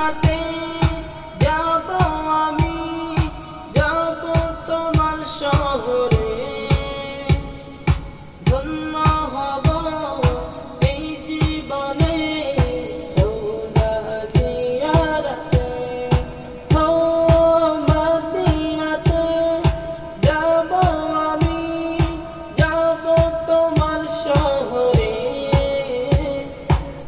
nothing.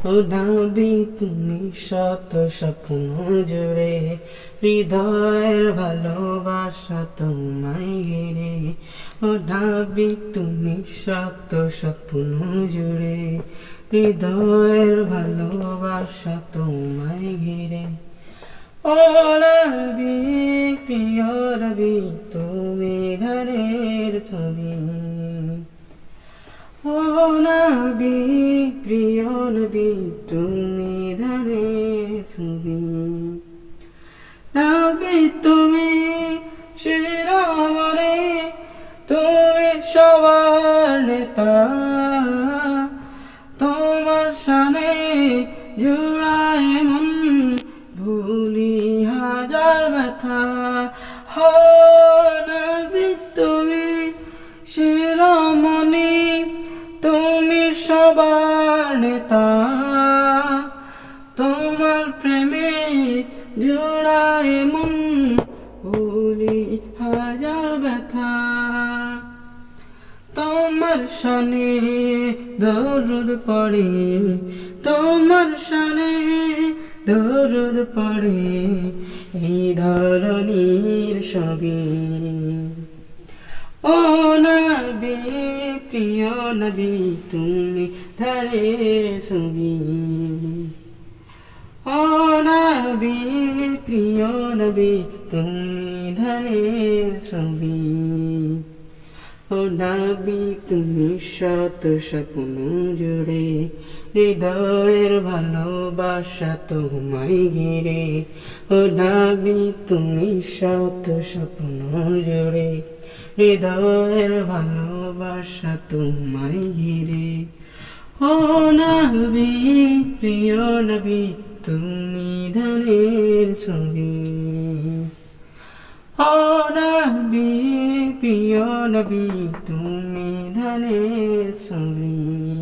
নাবি তুমি শত স্বপ্ন জুড়ে। হৃদয়ের ভালোবাসা তোমায় ঘিরে। নাবি তুমি শত স্বপ্ন জুড়ে। হৃদয়ের ভালোবাসা তোমায় ঘিরে। ও নবী প্রিয় নবী তুমি ঘরের ছবি। ও নবী প্রিয় তুমি ধরে ছবি নবী তুমি শিরোমণি, তুমি সবার নেতা। তোমার সানে জুড়ায় মন ভুলি হাজার ব্যথা। সবার নেতা। তোমার প্রেমে জোড়ায় মন ভুলি হাজার ব্যথা। তোমার শানে দরুদ পড়ে, তোমার শানে দরুদ পড়ে, এই ধরনীর সবই ও নবী, প্রিয় নবী, তুমি ধরে ছবি। ও নবী, প্রিয় নবী, তুমি ধরে ছবি। ও নবী, তুমি শত স্বপ্ন জুড়ে, হৃদয়ের ভালোবাসা তোমায় ঘিরে। ও নবী, তুমি শত স্বপ্ন জুড়ে হৃদয়ের ভালোবাসা তোমায় ঘিরে। ও নবী, প্রিয় নবি, তুমি ধনের ছবি ও নবী, প্রিয় নবী, তুমি ধনের ছবি